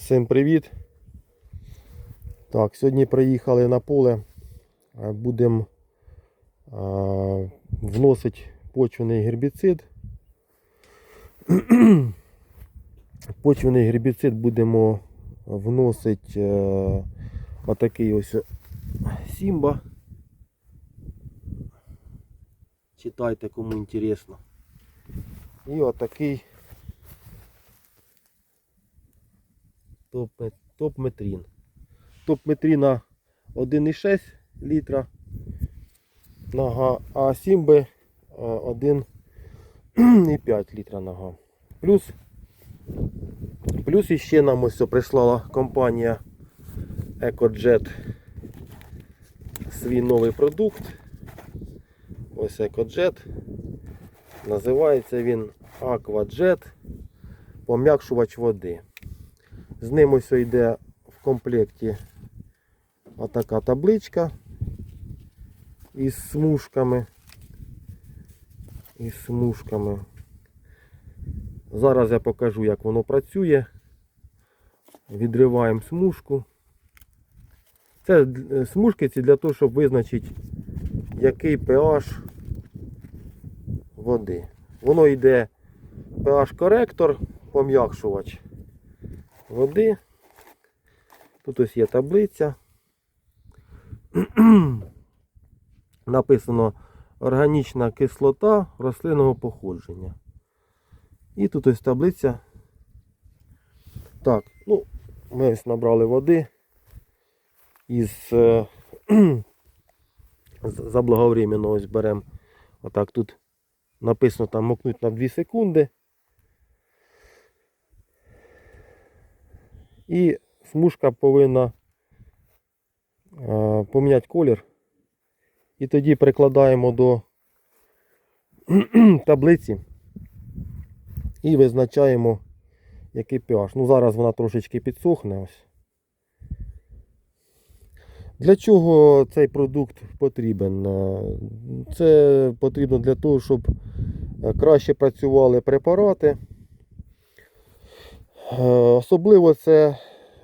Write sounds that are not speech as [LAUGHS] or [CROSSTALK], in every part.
Всім привіт. Так, сьогодні приїхали на поле. Будемо вносити почвений гербіцид. [CLEARS THROAT] Почвений гербіцид будемо вносити е, отакий ось Сімба. Читайте, кому інтересно. І отакий топ-метрін. Топ-метріна 1,6 літра нога, а сімби е, 1,5 літра нога. Плюс, плюс іще нам ось прислала компанія EcoJet свій новий продукт. Ось EcoJet. Називається він AquaJet пом'якшувач води. З ним ось йде в комплекті отака табличка із смужками. Із смужками. Зараз я покажу, як воно працює. Відриваємо смужку. Це е, смужки ці для того, щоб визначити, який pH води. Воно йде pH коректор, пом'якшувач води. Тут ось є таблиця. [CLEARS THROAT] Написано органічна кислота рослинного походження. І тут ось таблиця. Так, ну, ми ось набрали води із е, [CLEARS THROAT] заблаговременно ось беремо. Отак тут написано там мокнуть на 2 секунди. І смужка повинна е, поміняти колір. І тоді прикладаємо до [CLEARS THROAT] таблиці і визначаємо, який pH. Ну, зараз вона трошечки підсохне. Ось. Для чого цей продукт потрібен? Е, Це потрібно для того, щоб е, краще працювали препарати. Е, Особливо це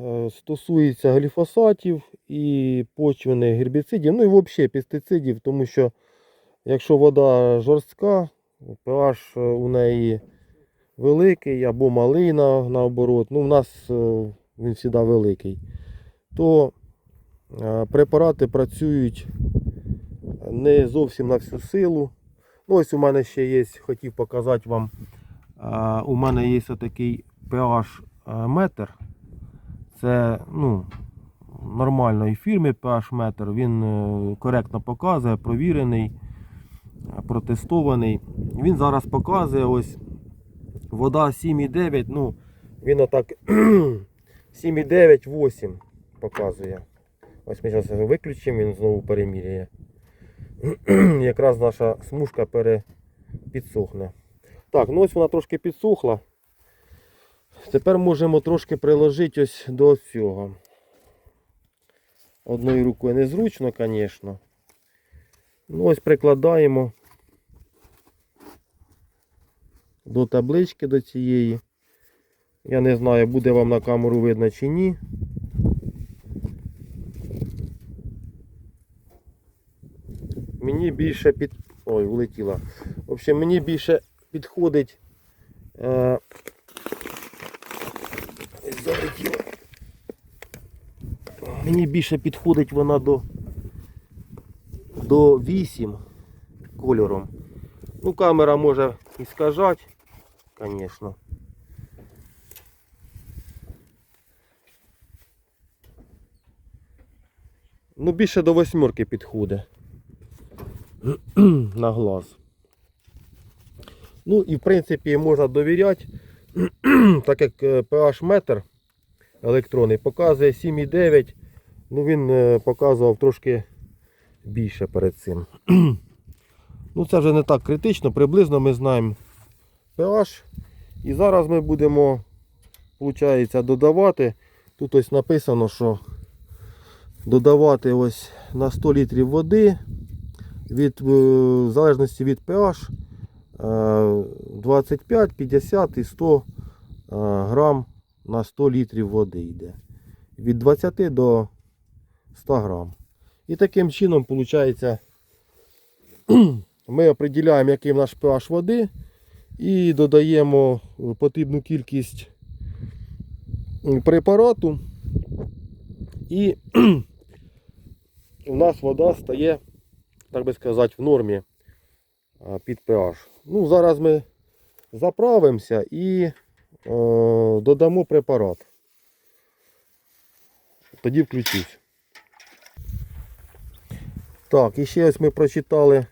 е, стосується гліфосатів і почвених гербіцидів, ну і взагалі пестицидів, тому що якщо вода жорстка, pH у неї великий або малий на, наоборот, ну в нас е, він завжди великий, то е, препарати працюють не зовсім на всю силу. Ну, ось у мене ще є, хотів показати вам. е, У мене є такий pH е, метр. Це ну, нормальної фірми pH метр. Він е, коректно показує, провірений, е, протестований. Він зараз показує ось вода 7,9. Ну, він отак [CLEARS THROAT] 7,9, 8 показує. Ось ми зараз його виключимо, він знову переміряє. [CLEARS THROAT] Якраз наша смужка пере... Так, ну ось вона трошки підсохла. Тепер можемо трошки приложити ось до цього. Одною рукою незручно, звісно. Ну ось прикладаємо до таблички до цієї. Я не знаю, буде вам на камеру видно чи ні. Мені більше під... Ой, влетіла. В общем, мені більше підходить. Е... Залетіла. Мені більше підходить вона до до 8 кольором. Ну, камера може і скажати, звісно. Ну, більше до восьмерки підходить [CLEARS THROAT] на глаз. Ну і в принципі можна довіряти, [CLEARS THROAT] так як е, pH метр електронний показує 7,9. Ну він е, показував трошки більше перед цим. Ну це вже не так критично, приблизно ми знаємо pH. І зараз ми будемо, виходить, додавати. Тут ось написано, що додавати ось на 100 літрів води від, е, в залежності від pH е, 25, 50 і 100 е, грам на 100 літрів води йде. Від 20 до 100 грам. І таким чином, виходить, ми определяємо, який наш pH води, і додаємо потрібну кількість препарату. І у нас вода стає, так би сказати, в нормі під pH. Ну, зараз ми заправимося і додамо препарат. Тоді включусь. Так, і ще ось ми прочитали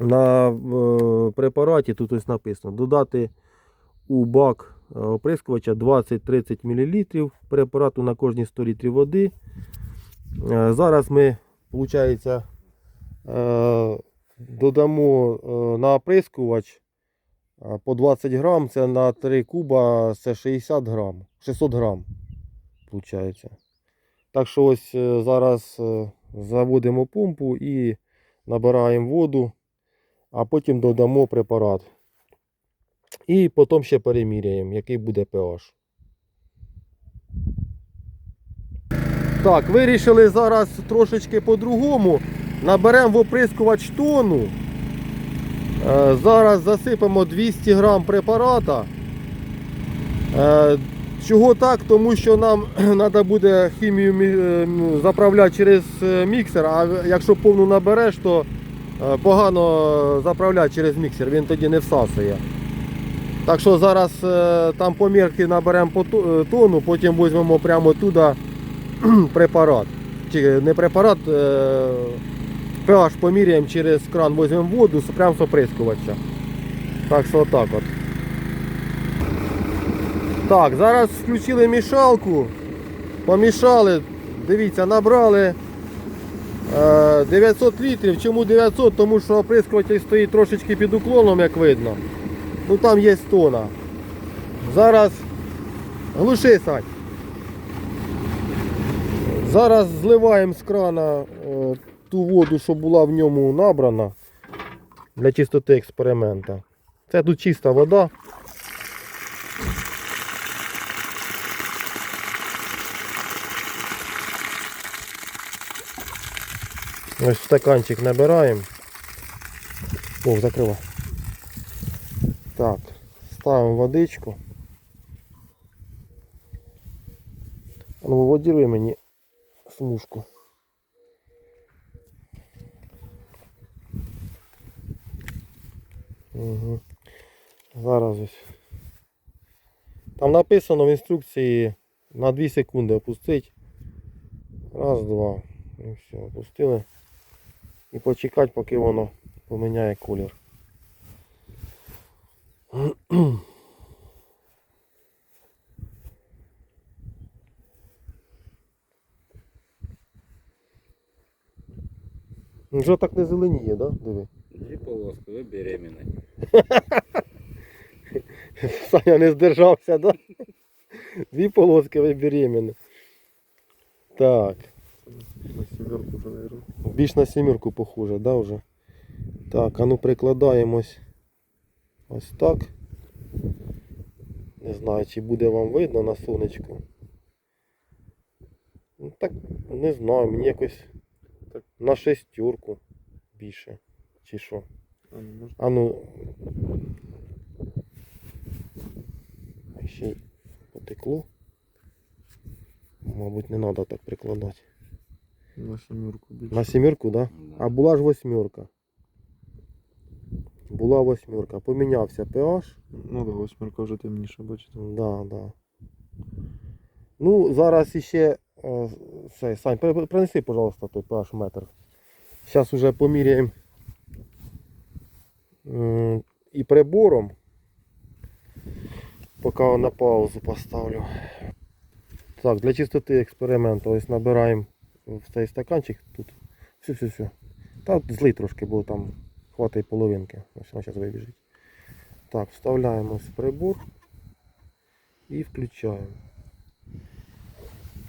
на е, препараті, тут ось написано, додати у бак е, оприскувача 20-30 мл препарату на кожні 100 літрів води. Е, Зараз ми, виходить, е, додамо е, на оприскувач е, по 20 грам, це на 3 куба, це 60 грам, 600 грам. Виходить. Так що ось е, зараз е, заводимо помпу і набираємо воду, а потім додамо препарат. І потім ще переміряємо, який буде pH. Так, вирішили зараз трошечки по-другому. Наберемо в оприскувач тону. Е, Зараз засипемо 200 грам препарата. Е, Чого так? Тому що нам [CLEARS THROAT] треба буде хімію мі- е, заправляти через міксер, а якщо повну набереш, то погано заправляти через міксер, він тоді не всасує. Так що зараз там помірки наберемо по тонну, потім візьмемо прямо туди [CLEARS THROAT] препарат. Чи не препарат, pH поміряємо через кран, візьмемо воду прямо з оприскувача. Так що отак от. Так, зараз включили мішалку, помішали, дивіться, набрали е, 900 літрів. Чому 900? Тому що оприскуватель стоїть трошечки під уклоном, як видно. Ну там є тона. Зараз глуши, Сань. Зараз зливаємо з крана е, ту воду, що була в ньому набрана для чистоти експеримента. Це тут чиста вода. Ось стаканчик набираємо. О, закрила. Так, ставимо водичку. Ну, виводіруй мені смужку. Угу. Зараз ось. Там написано в інструкції на 2 секунди опустить. Раз, два. І все, опустили. І почекати, поки воно поміняє колір. Вже так не зеленіє, да? Диви. [LAUGHS] Дві полоски, ви беременні. Саня не здержався, да? Дві полоски ви беременні. Так. На семерку уже, наверное. Більш на сімірку похоже, да, вже? Так, а ну прикладаємось ось так. Не знаю, чи буде вам видно на сонечку. Ну так, не знаю, мені якось так, на шестерку більше. Чи що? А, ну, ну. Ще потекло. Мабуть, не треба так прикладати. на семерку бить. На сімірку, так? Да? А була ж восьмерка. Була восьмерка. Помінявся pH. Ну да, восьмерка вже темніша, бачите. Да, да. Ну, зараз іще. е, Сань, принеси, пожалуйста, той pH метр. Зараз уже поміряємо і прибором. Поки на паузу поставлю. Так, для чистоти експерименту ось набираємо в цей стаканчик тут. Все, все, все. Та злий трошки, бо там хватає половинки. Ось вона зараз вибіжить. Так, вставляємо ось прибор і включаємо.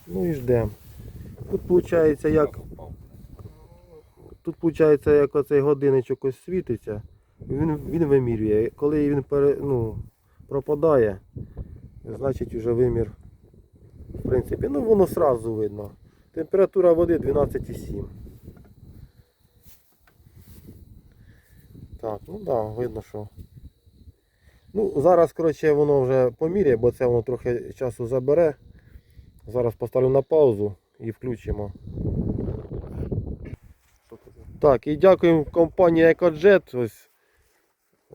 Ну і ждемо. Тут виходить, як, тут виходить, як оцей годинничок ось світиться, він, він вимірює. Коли він пере, ну, пропадає, Значить вже вимір. В принципі, ну воно сразу видно. Температура води 12,7. Так, ну так, да, видно, що. Ну, зараз, коротше, воно вже поміряє, бо це воно трохи часу забере. Зараз поставлю на паузу і включимо. Так, і дякуємо компанії EcoJet. Ось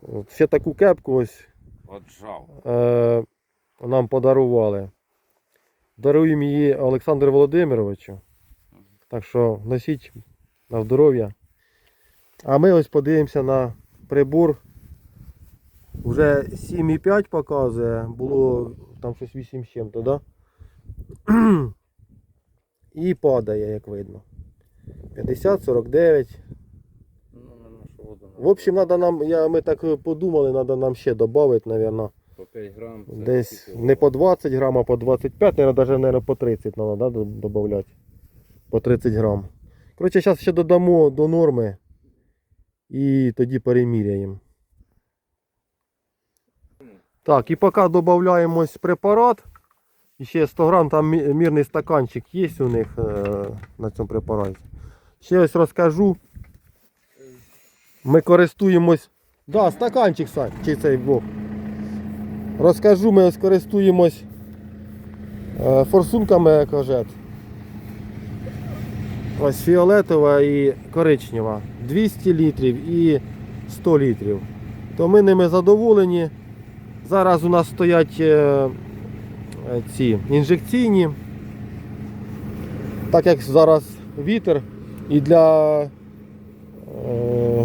от ще таку кепку ось е, нам подарували. Даруємо її Олександру Володимировичу. Так що носіть на здоров'я. А ми ось подивимося на прибор. Вже 7,5 показує, було там щось 8 з чим-то, да? [CLEARS THROAT] І падає, як видно. 50, 49. Ну, на нашу воду. В общем, надо нам, я, ми так подумали, треба нам ще додати, мабуть, по 5 грам. це десь не по 20 грам, а по 25, наверное, даже наверное, по 30 треба да, додати. По 30 грам. Коротше, зараз ще додамо до норми і тоді переміряємо. Так, і поки додаємо препарат. І ще 100 грам, там мі- мірний стаканчик є у них е, на цьому препараті. Ще ось розкажу. Ми користуємось. Да, стаканчик, Сань, чи цей Бог. Розкажу, ми ось користуємось е, форсунками екожет. Ось фіолетова і коричнева. 200 літрів і 100 літрів. То ми ними задоволені. Зараз у нас стоять е, ці інжекційні. Так як зараз вітер і для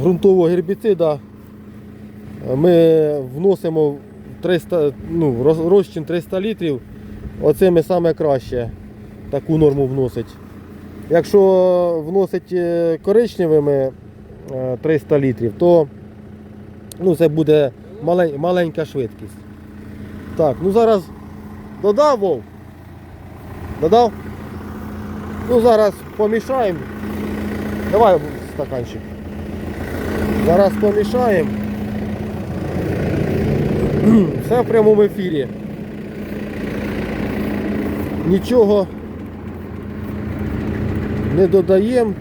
ґрунтового гербіцида е, ми вносимо 300, ну, розчин 300 літрів. Оцими саме краще таку норму вносить. Якщо вносить е, коричневими е, 300 літрів, то ну, це буде малень- маленька швидкість. Так, ну зараз додав Вов? Додав? Ну зараз помішаємо. Давай стаканчик. Зараз помішаємо. [CLEARS THROAT] Все в прямому ефірі. Нічого не додаємо.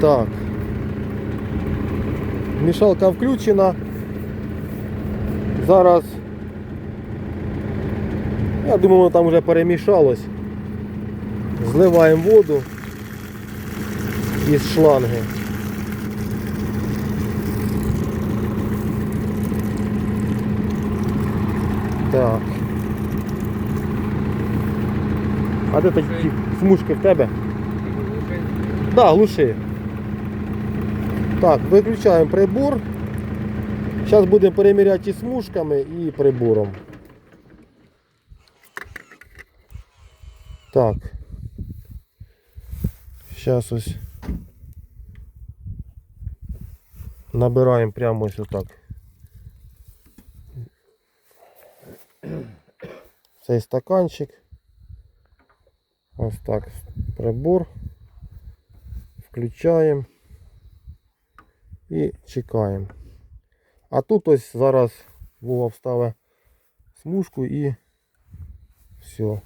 Так. Мішалка включена. Зараз. Я думаю, там вже перемішалось. Зливаємо воду із шланги. Так. А де такі смужки в тебе? Так, да, глуши. Так, виключаємо прибор. Зараз будемо переміряти і смужками і прибором. Так. Зараз ось набираємо прямо ось отак. Цей стаканчик. Ось так. Прибор. Включаємо і чекаємо. А тут ось зараз Вова вставить смужку і все.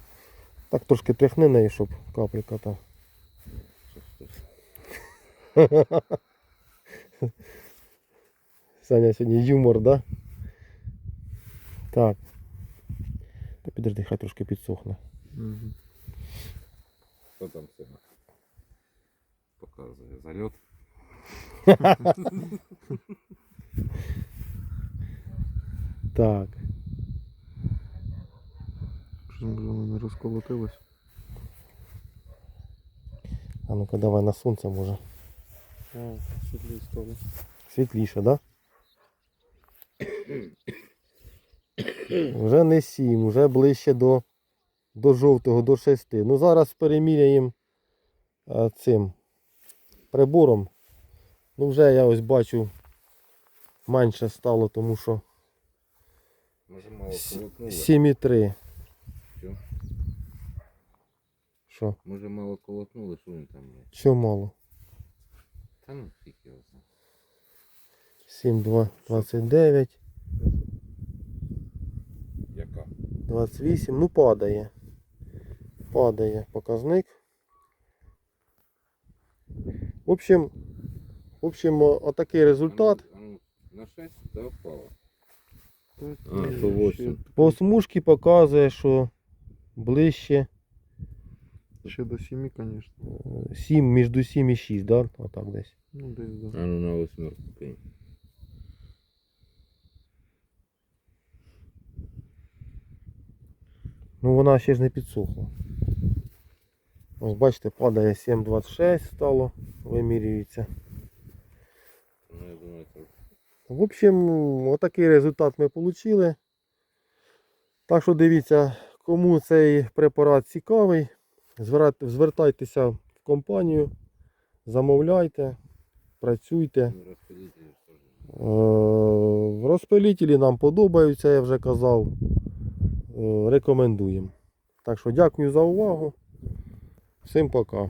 Так трошки тряхни неї, щоб капелька там. [LAUGHS] Саня сьогодні юмор, да? Так. Та підожди, хай трошки підсохне. Мгм. Хто там сина? Показує зальот. Так. Щось може воно не розколотилось. А ну-ка давай на сонце може. А, світлі стали. Світліше, да? [COUGHS] Вже не 7, вже ближче до, до жовтого, до 6. Ну зараз переміряємо е, цим прибором. Ну вже я ось бачу менше стало, тому що мало С- колотнули. 7,3. Що? Може мало колотнули, що він там є? Що мало? Та ну фіг його знає. 7,2, 29. 28. Ну, падає. Падає показник. В общем, в общем, отакий результат. Ну, ну, на 6 да, впало. А. По смужці показує, що ближче Ще до 7, звісно. 7, між 7 і 6, да? Отак десь. Ну, десь, да. А ну на восьмерку кинь. Ну вона ще ж не підсохла. Ось бачите, падає 7,26 стало, вимірюється. Ну я думаю, це В общем, отакий результат ми отримали. Так що дивіться, кому цей препарат цікавий, звертайтеся в компанію, замовляйте, працюйте. ну, теж. Е, Розпилітелі нам подобаються, я вже казав. Е, Рекомендуємо. Так що дякую за увагу. Всім пока.